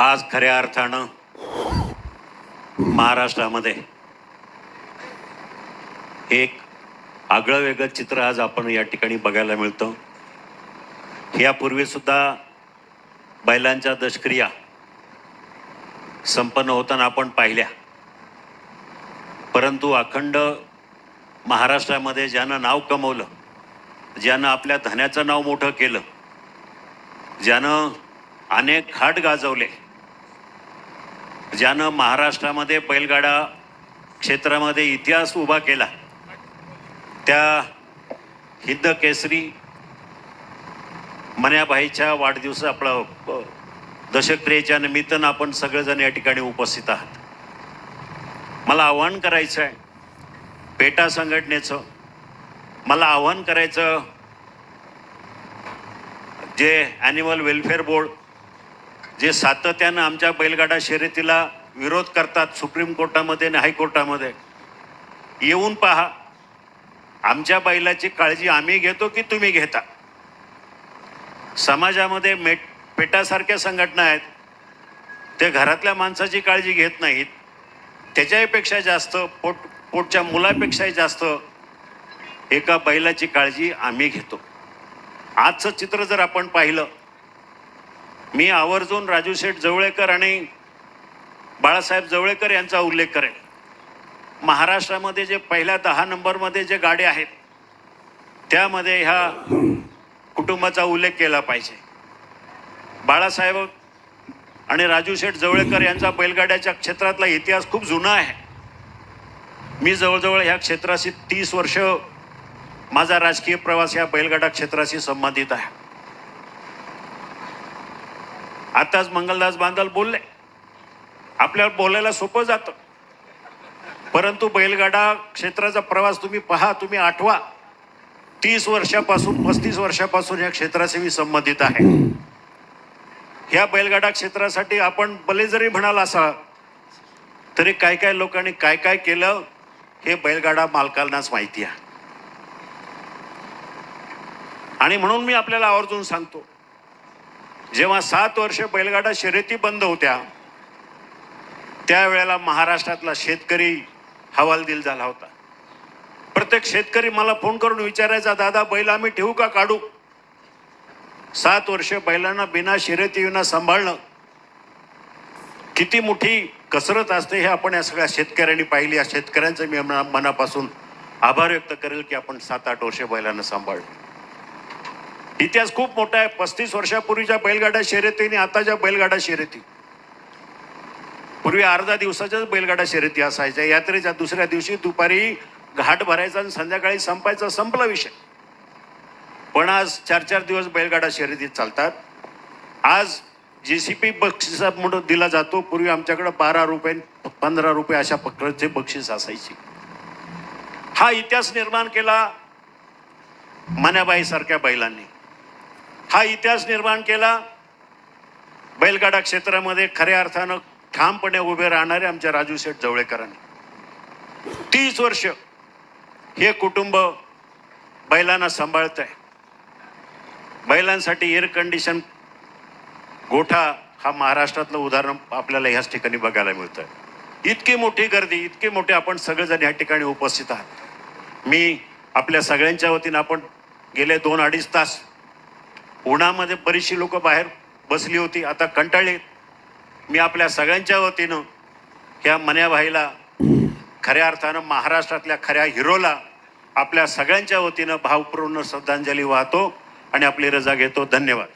आज खऱ्या अर्थानं महाराष्ट्रामध्ये एक आगळं वेगळं चित्र आज आपण या ठिकाणी बघायला मिळतं. यापूर्वीसुद्धा बैलांच्या दशक्रिया संपन्न होताना आपण पाहिल्या. परंतु अखंड महाराष्ट्रामध्ये ज्यानं नाव कमवलं ज्यानं आपल्या धन्याचं नाव मोठं केलं ज्यानं अनेक घाट गाजवले ज्यानं महाराष्ट्रामध्ये बैलगाडा क्षेत्रामध्ये इतिहास उभा केला त्या हिंद केसरी मन्याबाईच्या वाढदिवस आपलं दशक्रियेच्या निमित्तानं आपण सगळेजण या ठिकाणी उपस्थित आहात. मला आव्हान करायचं आहे पेटा संघटनेचं मला आव्हान करायचं जे ॲनिमल वेलफेअर बोर्ड जे सातत्यानं आमच्या बैलगाडा शर्यतीला विरोध करतात सुप्रीम कोर्टामध्ये आणि हायकोर्टामध्ये येऊन पहा आमच्या बैलाची काळजी आम्ही घेतो की तुम्ही घेता? समाजामध्ये मेट पेटासारख्या संघटना आहेत ते घरातल्या माणसाची काळजी घेत नाहीत. त्याच्याहीपेक्षा जास्त पोट पोटच्या मुलापेक्षाही जास्त एका बैलाची काळजी आम्ही घेतो. आजचं चित्र जर आपण पाहिलं मी आवर्जून राजू शेठ जवळेकर आणि बाळासाहेब जवळेकर यांचा उल्लेख करेन. महाराष्ट्रामध्ये जे पहिल्या दहा नंबरमध्ये जे गाड्या आहेत त्यामध्ये ह्या कुटुंबाचा उल्लेख केला पाहिजे. बाळासाहेब आणि राजू शेठ जवळेकर यांचा बैलगाड्याच्या क्षेत्रातला इतिहास खूप जुना आहे. मी जवळजवळ ह्या क्षेत्राशी तीस वर्ष माझा राजकीय प्रवास या बैलगाडा क्षेत्राशी संबंधित आहे. आताच मंगलदास बांधल बोलले. आपल्याला बोलायला सोपं जातं. परंतु बैलगाडा क्षेत्राचा प्रवास तुम्ही पहा तुम्ही आठवा. तीस वर्षापासून पस्तीस वर्षापासून या क्षेत्राशी मी संबंधित आहे. ह्या बैलगाडा क्षेत्रासाठी आपण भले जरी म्हणाल असा तरी काय काय लोकांनी काय काय केलं हे बैलगाडा मालकांनाच माहिती आहे. आणि म्हणून मी आपल्याला आवर्जून सांगतो जेव्हा सात वर्ष बैलगाडा शर्यती बंद होत्या त्यावेळेला महाराष्ट्रातला शेतकरी हवालदिल झाला होता. प्रत्येक शेतकरी मला फोन करून विचारायचा दादा बैल आम्ही ठेवू का काढू? सात वर्ष बैलांना बिना शर्यती विना सांभाळणं किती मोठी कसरत असते हे आपण या सगळ्या शेतकऱ्यांनी पाहिली. या शेतकऱ्यांचं मी मनापासून आभार व्यक्त करेल की आपण सात आठ वर्ष बैलांना सांभाळलं. इतिहास खूप मोठा आहे. पस्तीस वर्षापूर्वीच्या बैलगाडा शर्यती आणि आताच्या बैलगाडा शर्यती. पूर्वी अर्धा दिवसाच्याच बैलगाडा शर्यती असायच्या. यात्रेच्या दुसऱ्या दिवशी दुपारी घाट भरायचा आणि संध्याकाळी संपायचा संपला विषय. पण आज चार चार दिवस बैलगाडा शर्यती चालतात. आज जे सी पी बक्षिसा म्हणून दिला जातो. पूर्वी आमच्याकडे बारा रुपये पंधरा रुपये अशा प्रकारचे बक्षीस असायचे. हा इतिहास निर्माण केला मन्याबाई सारख्या बैलांनी. हा इतिहास निर्माण केला. बैलगाडा क्षेत्रामध्ये खऱ्या अर्थानं ठामपणे उभे राहणारे आमच्या राजू शेठ जवळेकरांनी. तीस वर्ष हे कुटुंब बैलांना सांभाळत आहे बैलांसाठी एअर कंडिशन गोठा हा महाराष्ट्रातलं उदाहरण आपल्याला ह्याच ठिकाणी बघायला मिळतं इतकी मोठी गर्दी इतके मोठे आपण सगळेजण या ठिकाणी उपस्थित आहात. मी आपल्या सगळ्यांच्या वतीनं आपण गेले दोन अडीच तास उन्हामध्ये बरीचशी लोक बाहेर बसली होती आता कंटाळली. मी आपल्या सगळ्यांच्या वतीनं ह्या मन्याबाईला खऱ्या अर्थानं महाराष्ट्रातल्या खऱ्या हिरोला आपल्या सगळ्यांच्या वतीनं भावपूर्ण श्रद्धांजली वाहतो आणि आपली रजा घेतो. धन्यवाद.